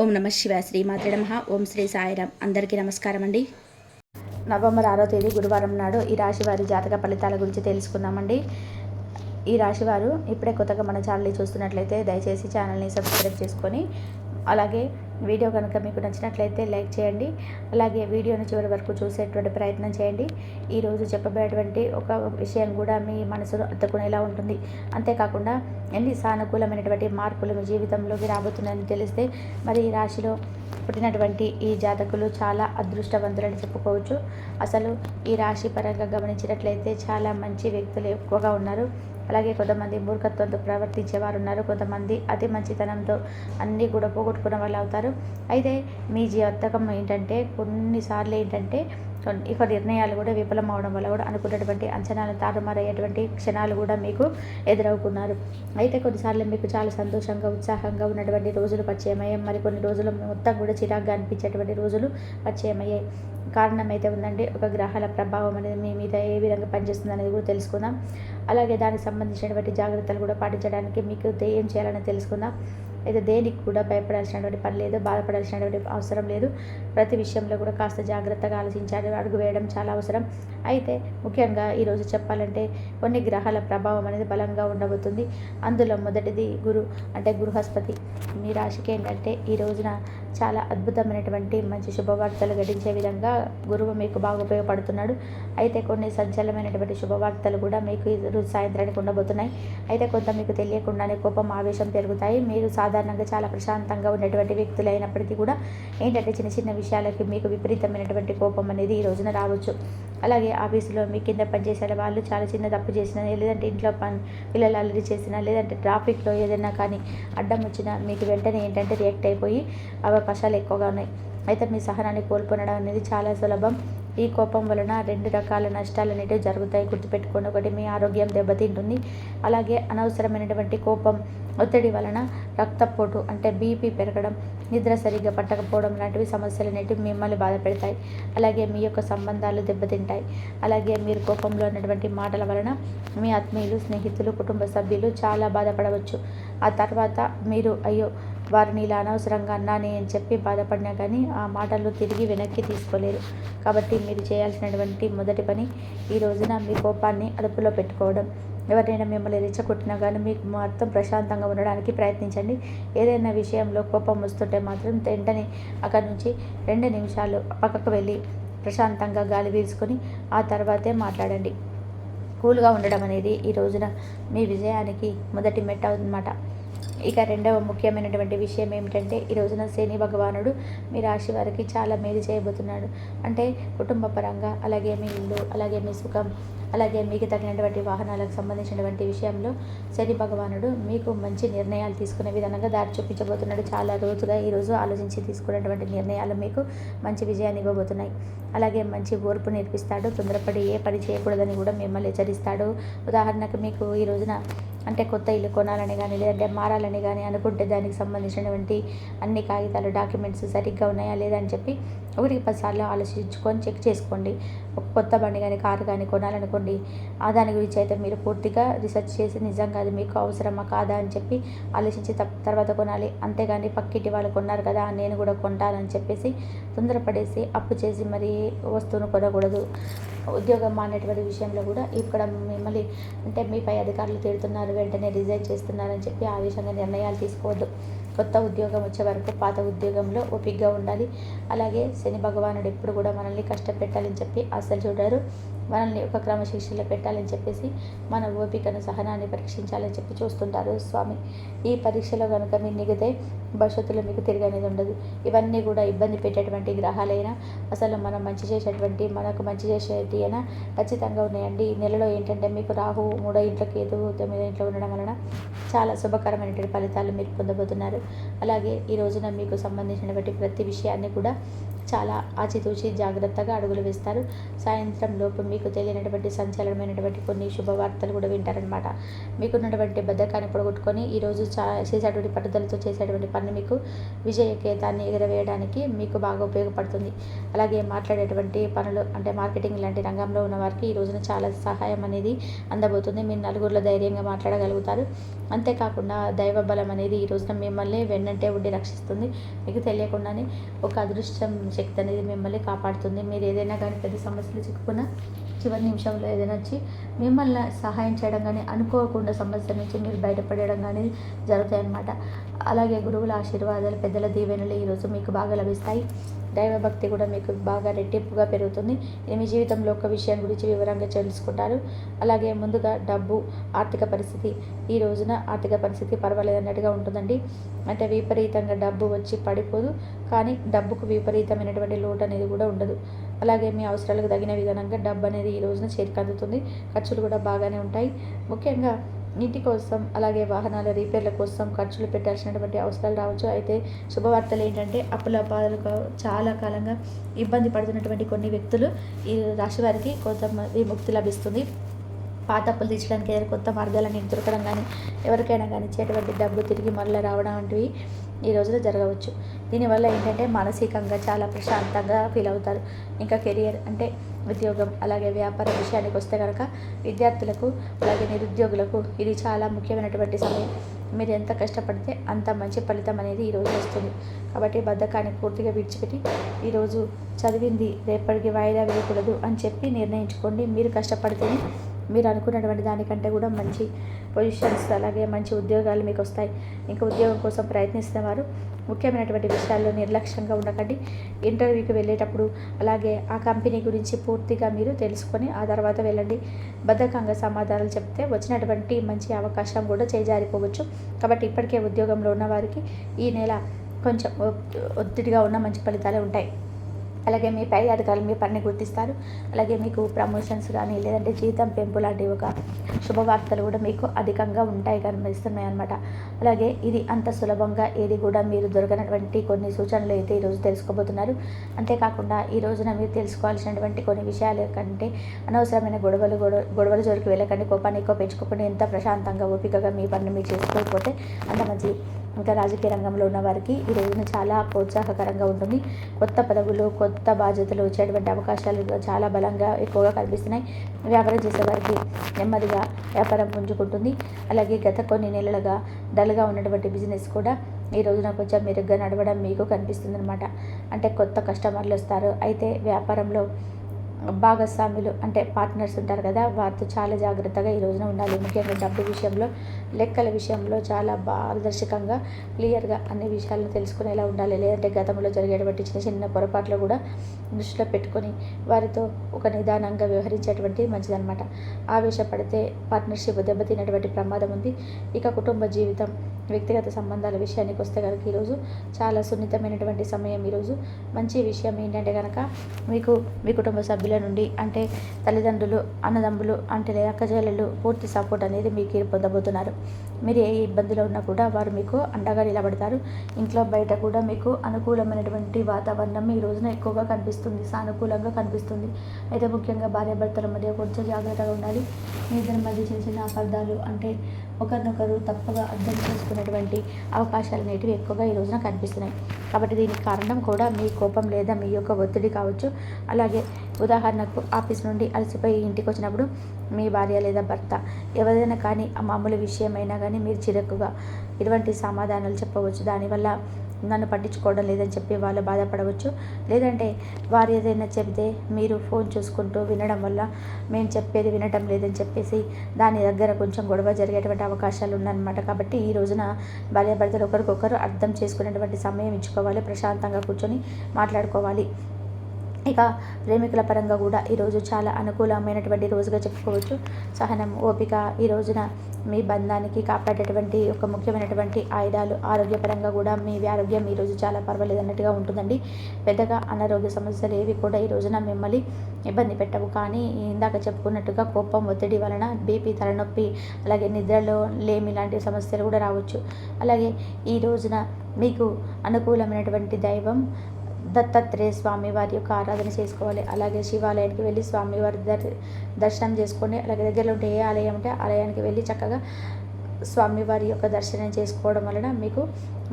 ఓం నమ శివ శ్రీ మాత్రే నమ. ఓం శ్రీ సాయిరామ్. అందరికీ నమస్కారం అండి. నవంబర్ ఆరో తేదీ గురువారం నాడు ఈ రాశి వారి జాతక ఫలితాల గురించి తెలుసుకుందామండి. ఈ రాశి వారు ఇప్పుడే కొత్తగా మన ఛానల్ని చూస్తున్నట్లయితే దయచేసి ఛానల్ని సబ్స్క్రైబ్ చేసుకొని అలాగే వీడియో కనుక మీకు నచ్చినట్లయితే లైక్ చేయండి. అలాగే వీడియోని చివరి వరకు చూసేటువంటి ప్రయత్నం చేయండి. ఈరోజు చెప్పబోయేటువంటి ఒక విషయం కూడా మీ మనసును అత్తుకునేలా ఉంటుంది. అంతేకాకుండా ఎన్ని సానుకూలమైనటువంటి మార్పులు మీ జీవితంలోకి రాబోతున్నాయని తెలిస్తే మరి ఈ రాశిలో పుట్టినటువంటి ఈ జాతకులు చాలా అదృష్టవంతులని చెప్పుకోవచ్చు. అసలు ఈ రాశి పరంగా గమనించినట్లయితే చాలా మంచి వ్యక్తులు ఎక్కువగా ఉన్నారు. అలాగే కొంతమంది మూర్ఖత్వంతో ప్రవర్తించేవారు ఉన్నారు. కొంతమంది అతి మంచితనంతో అన్నీ కూడా పోగొట్టుకున్న వాళ్ళు అవుతారు. అయితే మీ జీవితం ఏంటంటే కొన్నిసార్లు ఏంటంటే ఇక నిర్ణయాలు కూడా విఫలం అవడం వల్ల కూడా అనుకున్నటువంటి అంచనాలు తారుమారయ్యేటువంటి క్షణాలు కూడా మీకు ఎదురవుకున్నారు. అయితే కొన్నిసార్లు మీకు చాలా సంతోషంగా ఉత్సాహంగా ఉన్నటువంటి రోజులు పరిచయమయ్యాయి. మరి కొన్ని రోజులు మొత్తం కూడా చిరాగ్గా అనిపించేటువంటి రోజులు పరిచయమయ్యాయి. కారణం అయితే ఉందండి ఒక గ్రహాల ప్రభావం అనేది మీ మీద ఏ విధంగా పనిచేస్తుంది అనేది కూడా తెలుసుకుందాం. అలాగే దానికి సంబంధించినటువంటి జాగ్రత్తలు కూడా పాటించడానికి మీకు ఏం చేయాలని తెలుసుకుందాం. అయితే దేనికి కూడా భయపడాల్సినటువంటి పని లేదు బాధపడాల్సినటువంటి అవసరం లేదు. ప్రతి విషయంలో కూడా కాస్త జాగ్రత్తగా ఆలోచించాలి అడుగు వేయడం చాలా అవసరం. అయితే ముఖ్యంగా ఈరోజు చెప్పాలంటే కొన్ని గ్రహాల ప్రభావం అనేది బలంగా ఉండబోతుంది. అందులో మొదటిది గురు అంటే గృహస్పతి. మీ రాశికి ఏంటంటే ఈ రోజున చాలా అద్భుతమైనటువంటి మంచి శుభవార్తలు గడించే విధంగా గురువు మీకు బాగా ఉపయోగపడుతున్నాడు. అయితే కొన్ని సంచలనమైనటువంటి శుభవార్తలు కూడా మీకు ఈరోజు సాయంత్రానికి ఉండబోతున్నాయి. అయితే కొంత మీకు తెలియకుండానే కోపం ఆవేశం పెరుగుతాయి. మీరు సాధారణంగా చాలా ప్రశాంతంగా ఉన్నటువంటి వ్యక్తులు అయినప్పటికీ కూడా ఏంటంటే చిన్న చిన్న విషయాలకి మీకు విపరీతమైనటువంటి కోపం అనేది ఈ రోజున రావచ్చు. అలాగే ఆఫీసులో మీ కింద పనిచేసే వాళ్ళు చాలా చిన్న తప్పు చేసినా లేదంటే ఇంట్లో పని పిల్లలు అల్లరి చేసినా లేదంటే ట్రాఫిక్లో ఏదైనా కానీ అడ్డం వచ్చినా మీకు వెంటనే ఏంటంటే రియాక్ట్ అయిపోయి అవకాశాలు ఎక్కువగా ఉన్నాయి. అయితే మీ సహనాన్ని కోల్పోనడం అనేది చాలా సులభం. ఈ కోపం వలన రెండు రకాల నష్టాలు అనేవి జరుగుతాయి. గుర్తుపెట్టుకోండి ఒకటి మీ ఆరోగ్యం దెబ్బతింటుంది. అలాగే అనవసరమైనటువంటి కోపం ఒత్తిడి వలన రక్తపోటు అంటే బీపీ పెరగడం నిద్ర సరిగ్గా పట్టకపోవడం లాంటివి సమస్యలు అనేటివి మిమ్మల్ని బాధ పెడతాయి. అలాగే మీ యొక్క సంబంధాలు దెబ్బతింటాయి. అలాగే మీరు కోపంలో ఉన్నటువంటి మాటల వలన మీ ఆత్మీయులు స్నేహితులు కుటుంబ సభ్యులు చాలా బాధపడవచ్చు. ఆ తర్వాత మీరు అయ్యో వారిని ఇలా అనవసరంగా అన్నాని అని చెప్పి బాధపడినా కానీ ఆ మాటలు తిరిగి వెనక్కి తీసుకోలేరు. కాబట్టి మీరు చేయాల్సినటువంటి మొదటి పని ఈ రోజున మీ కోపాన్ని అదుపులో పెట్టుకోవడం. ఎవరైనా మిమ్మల్ని రెచ్చగొట్టినా కానీ మీకు మొత్తం ప్రశాంతంగా ఉండడానికి ప్రయత్నించండి. ఏదైనా విషయంలో కోపం వస్తుంటే మాత్రం వెంటనే అక్కడి నుంచి రెండు నిమిషాలు పక్కకు వెళ్ళి ప్రశాంతంగా గాలి పీల్చుకొని ఆ తర్వాతే మాట్లాడండి. కూల్గా ఉండడం అనేది ఈ రోజున మీ విజయానికి మొదటి మెట్ట అన్నమాట. ఇక రెండవ ముఖ్యమైనటువంటి విషయం ఏమిటంటే ఈ రోజున శని భగవానుడు మీ రాశి వారికి చాలా మేలు చేయబోతున్నాడు. అంటే కుటుంబ పరంగా అలాగే మీ ఇల్లు అలాగే మీ సుఖం అలాగే మీకు తగినటువంటి వాహనాలకు సంబంధించినటువంటి విషయంలో శని భగవానుడు మీకు మంచి నిర్ణయాలు తీసుకునే విధంగా దారి చూపించబోతున్నాడు. చాలా రోజుగా ఈరోజు ఆలోచించి తీసుకున్నటువంటి నిర్ణయాలు మీకు మంచి విజయాన్ని ఇవ్వబోతున్నాయి. అలాగే మంచి ఓర్పు నేర్పిస్తాడు తొందరపడి ఏ పని చేయకూడదని కూడా మిమ్మల్ని హెచ్చరిస్తాడు. ఉదాహరణకు మీకు ఈ రోజున అంటే కొత్త ఇల్లు కొనాలని కానీ లేదంటే మారాలని కానీ అనుకుంటే దానికి సంబంధించినటువంటి అన్ని కాగితాలు డాక్యుమెంట్స్ సరిగ్గా ఉన్నాయా లేదా అని చెప్పి ఒకటికి పదిసార్లు ఆలోచించుకొని చెక్ చేసుకోండి. ఒక కొత్త బండి కానీ కారు కానీ కొనాలనుకోండి. ఆ దాని గురించి అయితే మీరు పూర్తిగా రీసెర్చ్ చేసి నిజంగా అది మీకు అవసరమా కాదా అని చెప్పి ఆలోచించి తర్వాత కొనాలి. అంతేగాని పక్కింటి వాళ్ళు కొన్నారు కదా నేను కూడా కొంటానని చెప్పేసి తొందరపడేసి అప్పు చేసి మరి వస్తువును కొనకూడదు. ఉద్యోగం మానేటువంటి విషయంలో కూడా ఇక్కడ మిమ్మల్ని అంటే మీ పై అధికారులు తిడుతున్నారు. వెంటనే రిజైన్ చేస్తున్నారని చెప్పి ఆవేశంగా నిర్ణయాలు తీసుకోవద్దు. కొత్త ఉద్యోగం వచ్చే వరకు పాత ఉద్యోగంలో ఓపికగా ఉండాలి. అలాగే శని భగవానుడు ఎప్పుడు కూడా మనల్ని కష్టపెట్టాలని చెప్పి అసలు చూడరు. మనల్ని ఒక క్రమశిక్షణలో పెట్టాలని చెప్పేసి మన ఓపికను సహనాన్ని పరీక్షించాలని చెప్పి చూస్తుంటారు స్వామి. ఈ పరీక్షలో కనుక మీరు నిగితే భవిష్యత్తులో మీకు తిరిగనేది ఉండదు. ఇవన్నీ కూడా ఇబ్బంది పెట్టేటువంటి గ్రహాలైనా అసలు మనం మంచి చేసేటువంటి మనకు మంచి చేసేటి అయినా ఖచ్చితంగా ఉన్నాయండి. ఈ నెలలో ఏంటంటే మీకు రాహు మూడో ఇంట్లో కేతు తొమ్మిదో ఇంట్లో ఉండడం వలన చాలా శుభకరమైనటువంటి ఫలితాలు మీరు పొందబోతున్నారు. అలాగే ఈ రోజున మీకు సంబంధించినటువంటి ప్రతి విషయాన్ని కూడా చాలా ఆచితూచి జాగ్రత్తగా అడుగులు వేస్తారు. సాయంత్రం లోపు మీకు తెలియనటువంటి సంచలనమైనటువంటి కొన్ని శుభవార్తలు కూడా వింటారనమాట మీకున్నటువంటి బద్ధకాన్ని పొడగొట్టుకొని ఈరోజు చా చేసేటువంటి పట్టుదలతో చేసేటువంటి పని మీకు విజయకేతాన్ని ఎగరవేయడానికి మీకు బాగా ఉపయోగపడుతుంది. అలాగే మాట్లాడేటువంటి పనులు అంటే మార్కెటింగ్ లాంటి రంగంలో ఉన్న వారికి ఈ రోజున చాలా సహాయం అనేది అందబోతుంది. మీరు నలుగురిలో ధైర్యంగా మాట్లాడగలుగుతారు. అంతేకాకుండా దైవ బలం అనేది ఈ రోజున మిమ్మల్ని మిమ్మల్ని వెన్నంటే ఉండి రక్షిస్తుంది. మీకు తెలియకుండానే ఒక అదృష్టం శక్తి అనేది మిమ్మల్ని కాపాడుతుంది. మీరు ఏదైనా కానీ పెద్ద సమస్యలు చిక్కుకున్న చివరి నిమిషంలో ఏదైనా వచ్చి మిమ్మల్ని సహాయం చేయడం కానీ అనుకోకుండా సమస్య నుంచి మీరు బయటపడడం కానీ జరుగుతాయి అన్నమాట అలాగే గురువుల ఆశీర్వాదాలు పెద్దల దీవెనలు ఈరోజు మీకు బాగా లభిస్తాయి. దైవభక్తి కూడా మీకు బాగా రెట్టింపుగా పెరుగుతుంది. ఇది మీ జీవితంలో ఒక విషయం గురించి వివరంగా తెలుసుకుంటారు. అలాగే ముందుగా డబ్బు ఆర్థిక పరిస్థితి. ఈ రోజున ఆర్థిక పరిస్థితి పర్వాలేదు అన్నట్టుగా ఉంటుందండి. అంటే విపరీతంగా డబ్బు వచ్చి పడిపోదు. కానీ డబ్బుకు విపరీతమైనటువంటి లోటు అనేది కూడా ఉండదు. అలాగే మీ అవసరాలకు తగిన విధానంగా డబ్బు అనేది ఈ రోజున చేరికందుతుంది ఖర్చులు కూడా బాగానే ఉంటాయి. ముఖ్యంగా నీటి కోసం అలాగే వాహనాల రిపేర్ల కోసం ఖర్చులు పెట్టాల్సినటువంటి అవసరాలు రావచ్చు. అయితే శుభవార్తలు ఏంటంటే అప్పుల బాధలకు చాలా కాలంగా ఇబ్బంది పడుతున్నటువంటి కొన్ని వ్యక్తులు ఈ రాశి వారికి కొంత ముక్తి లభిస్తుంది. పాత అప్పులు తీర్చడానికి ఏదైనా కొత్త మార్గాలని దొరకడం కానీ ఎవరికైనా కానీ ఇచ్చేటువంటి డబ్బు తిరిగి మళ్ళీ రావడం వంటివి ఈ రోజులో జరగవచ్చు. దీనివల్ల ఏంటంటే మానసికంగా చాలా ప్రశాంతంగా ఫీల్ అవుతారు. ఇంకా కెరియర్ అంటే ఉద్యోగం అలాగే వ్యాపార విషయానికి వస్తే కనుక విద్యార్థులకు అలాగే నిరుద్యోగులకు ఇది చాలా ముఖ్యమైనటువంటి సమయం. మీరు ఎంత కష్టపడితే అంత మంచి ఫలితం అనేది ఈరోజు వస్తుంది. కాబట్టి బద్ధకాన్ని పూర్తిగా విడిచిపెట్టి ఈరోజు చదివింది రేపటికి వాయిదా వేయకూడదు అని చెప్పి నిర్ణయించుకోండి. మీరు కష్టపడితేనే మీరు అనుకున్నటువంటి దానికంటే కూడా మంచి పొజిషన్స్ అలాగే మంచి ఉద్యోగాలు మీకు వస్తాయి. ఇంకా ఉద్యోగం కోసం ప్రయత్నిస్తున్న వారు ముఖ్యమైనటువంటి విషయాల్లో నిర్లక్ష్యంగా ఉండకండి. ఇంటర్వ్యూకి వెళ్ళేటప్పుడు అలాగే ఆ కంపెనీ గురించి పూర్తిగా మీరు తెలుసుకొని ఆ తర్వాత వెళ్ళండి. బద్ధకంగా సమాధానాలు చెప్తే వచ్చినటువంటి మంచి అవకాశం కూడా చేజారిపోవచ్చు. కాబట్టి ఇప్పటికే ఉద్యోగంలో ఉన్న వారికి ఈ నెల కొంచెం ఒత్తిడిగా ఉన్న మంచి ఫలితాలే ఉంటాయి. అలాగే మీ పై అధికారులు మీ పనిని గుర్తిస్తారు. అలాగే మీకు ప్రమోషన్స్ కానీ లేదంటే జీతం పెంపు లాంటి ఒక శుభవార్తలు కూడా మీకు అధికంగా ఉంటాయి కనిపిస్తున్నాయి అనమాట అలాగే ఇది అంత సులభంగా ఏది కూడా మీరు దొరకనటువంటి కొన్ని సూచనలు అయితే ఈరోజు తెలుసుకోబోతున్నారు. అంతేకాకుండా ఈ రోజున మీరు తెలుసుకోవాల్సినటువంటి కొన్ని విషయాల కంటే అనవసరమైన గొడవలు గొడవలు జోరికి వెళ్ళకండి కోపాన్ని ఎక్కువ పెంచుకోకుండా ఎంత ప్రశాంతంగా ఓపికగా మీ పనిని మీరు చేసుకోకపోతే అంత మంచి ఇంకా రాజకీయ రంగంలో ఉన్న వారికి ఈ రోజున చాలా ప్రోత్సాహకరంగా ఉంటుంది. కొత్త పదవులు కొత్త బాధ్యతలు వచ్చేటువంటి అవకాశాలు చాలా బలంగా ఎక్కువగా కనిపిస్తున్నాయి. వ్యాపారం చేసేవారికి నెమ్మదిగా వ్యాపారం పుంజుకుంటుంది. అలాగే గత కొన్ని నెలలుగా డల్గా ఉన్నటువంటి బిజినెస్ కూడా ఈ రోజున కొంచెం మెరుగ్గా నడవడం మీకు కనిపిస్తుంది అనమాట అంటే కొత్త కస్టమర్లు వస్తారు. అయితే వ్యాపారంలో భాగస్వాములు అంటే పార్ట్నర్స్ ఉంటారు కదా వారితో చాలా జాగ్రత్తగా ఈ రోజున ఉండాలి. ముఖ్యంగా డబ్బు విషయంలో లెక్కల విషయంలో చాలా పారదర్శకంగా క్లియర్గా అన్ని విషయాలను తెలుసుకునేలా ఉండాలి. లేదంటే గతంలో జరిగేటువంటి చిన్న చిన్న పొరపాట్లు కూడా దృష్టిలో పెట్టుకొని వారితో ఒక నిదానంగా వ్యవహరించేటువంటి మంచిదన్నమాట. ఆవేశపడితే పార్ట్నర్షిప్ దెబ్బతిన్నటువంటి ప్రమాదం ఉంది. ఇక కుటుంబ జీవితం వ్యక్తిగత సంబంధాల విషయానికి వస్తే కనుక ఈరోజు చాలా సున్నితమైనటువంటి సమయం ఈరోజు. మంచి విషయం ఏంటంటే కనుక మీకు మీ కుటుంబ సభ్యుల నుండి అంటే తల్లిదండ్రులు అన్నదమ్ములు అంటే అక్కజల్లలు పూర్తి సపోర్ట్ అనేది మీకు పొందబోతున్నారు. మీరు ఏ ఇబ్బందిలో ఉన్నా కూడా వారు మీకు అండగా నిలబడతారు. ఇంట్లో బయట కూడా మీకు అనుకూలమైనటువంటి వాతావరణం ఈ రోజున ఎక్కువగా కనిపిస్తుంది. సానుకూలంగా కనిపిస్తుంది. అయితే ముఖ్యంగా భార్యాభర్తల మధ్య కొంచెం జాగ్రత్తగా ఉండాలి. మీ ఇద్దరి మధ్య చిన్న చిన్న అపార్థాలు అంటే ఒకరినొకరు తప్పగా అర్థం చేసుకునేటువంటి అవకాశాలు అనేటివి ఎక్కువగా ఈ రోజున కనిపిస్తున్నాయి. కాబట్టి దీనికి కారణం కూడా మీ కోపం లేదా మీ యొక్క ఒత్తిడి కావచ్చు. అలాగే ఉదాహరణకు ఆఫీస్ నుండి అలసిపోయి ఇంటికి వచ్చినప్పుడు మీ భార్య లేదా భర్త ఎవరైనా కానీ మామూలు విషయమైనా కానీ మీరు చిరకుగా ఇటువంటి సమాధానాలు చెప్పవచ్చు. దానివల్ల నన్ను పట్టించుకోవడం లేదని చెప్పి వాళ్ళు బాధపడవచ్చు. లేదంటే వారు ఏదైనా చెబితే మీరు ఫోన్ చూసుకుంటూ వినడం వల్ల మేము చెప్పేది వినటం లేదని చెప్పేసి దాని దగ్గర కొంచెం గొడవ జరిగేటువంటి అవకాశాలు ఉన్నాయన్నమాట. కాబట్టి ఈ రోజున భార్యాభర్తలు ఒకరికొకరు అర్థం చేసుకునేటువంటి సమయం ఇచ్చుకోవాలి. ప్రశాంతంగా కూర్చొని మాట్లాడుకోవాలి. ఇక ప్రేమికుల పరంగా కూడా ఈరోజు చాలా అనుకూలమైనటువంటి రోజుగా చెప్పుకోవచ్చు. సహనం ఓపిక ఈ రోజున మీ బంధానికి కాపాడేటువంటి ఒక ముఖ్యమైనటువంటి ఆయుధాలు ఆరోగ్యపరంగా కూడా మీ ఆరోగ్యం ఈరోజు చాలా పర్వాలేదన్నట్టుగా ఉంటుందండి. పెద్దగా అనారోగ్య సమస్యలు ఏవి కూడా ఈ రోజున మిమ్మల్ని ఇబ్బంది పెట్టవు. కానీ ఇందాక చెప్పుకున్నట్టుగా కోపం ఒత్తిడి వలన బీపీ తలనొప్పి అలాగే నిద్రలో లేమి లాంటి సమస్యలు కూడా రావచ్చు. అలాగే ఈ రోజున మీకు అనుకూలమైనటువంటి దైవం దత్తాత్రేయ స్వామి వారి యొక్క ఆరాధన చేసుకోవాలి. అలాగే శివాలయానికి వెళ్ళి స్వామివారి దర్శనం చేసుకొని అలాగే దగ్గరలో ఉంటే ఏ ఆలయం ఉంటే ఆలయానికి వెళ్ళి చక్కగా స్వామివారి యొక్క దర్శనం చేసుకోవడం వలన మీకు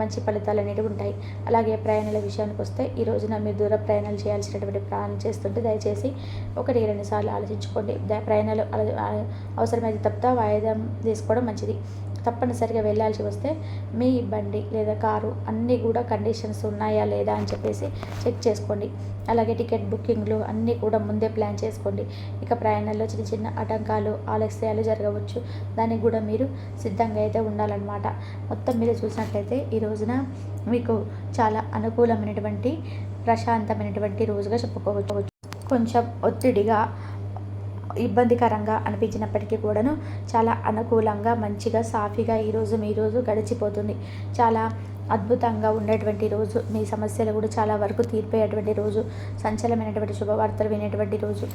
మంచి ఫలితాలు అనేవి ఉంటాయి. అలాగే ప్రయాణాల విషయానికి వస్తే ఈ రోజున మీరు దూర ప్రయాణాలు చేయాల్సినటువంటి ప్రయాణం చేస్తుంటే దయచేసి ఒకటి రెండు సార్లు ఆలోచించుకోండి. ప్రయాణాలు అవసరమైతే తప్ప వాయిదా తీసుకోవడం మంచిది. తప్పనిసరిగా వెళ్ళాల్సి వస్తే మీ బండి లేదా కారు అన్నీ కూడా కండిషన్స్ ఉన్నాయా లేదా అని చెప్పేసి చెక్ చేసుకోండి. అలాగే టికెట్ బుకింగ్లు అన్నీ కూడా ముందే ప్లాన్ చేసుకోండి. ఇక ప్రయాణంలో చిన్న చిన్న ఆటంకాలు ఆలస్యాలు జరగవచ్చు. దానికి కూడా మీరు సిద్ధంగా అయితే ఉండాలన్నమాట. మొత్తం మీరు చూసినట్లయితే ఈ రోజున మీకు చాలా అనుకూలమైనటువంటి ప్రశాంతమైనటువంటి రోజుగా చెప్పుకోవచ్చు. కొంచెం ఒత్తిడిగా ఇబ్బందికరంగా అనిపించినప్పటికీ కూడాను చాలా అనుకూలంగా మంచిగా సాఫీగా ఈరోజు మీ రోజు గడిచిపోతుంది. చాలా అద్భుతంగా ఉండేటువంటి రోజు. మీ సమస్యలు కూడా చాలా వరకు తీర్పయ్యేటువంటి రోజు. సంచలమైనటువంటి శుభవార్తలు వినేటువంటి రోజు.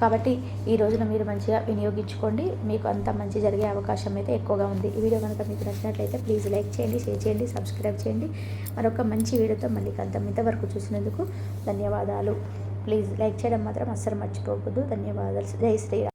కాబట్టి ఈ రోజున మీరు మంచిగా వినియోగించుకోండి. మీకు అంత మంచి జరిగే అవకాశం అయితే ఎక్కువగా ఉంది. ఈ వీడియో కనుక మీకు నచ్చినట్లయితే ప్లీజ్ లైక్ చేయండి షేర్ చేయండి సబ్స్క్రైబ్ చేయండి. మరొక మంచి వీడియోతో మళ్ళీ కలుద్దాం. ఇంతవరకు చూసినందుకు ధన్యవాదాలు. ప్లీజ్ లైక్ చేయడం మాత్రం అస్సలు మర్చిపోవద్దు. ధన్యవాదాలు. జై శ్రీరామ్.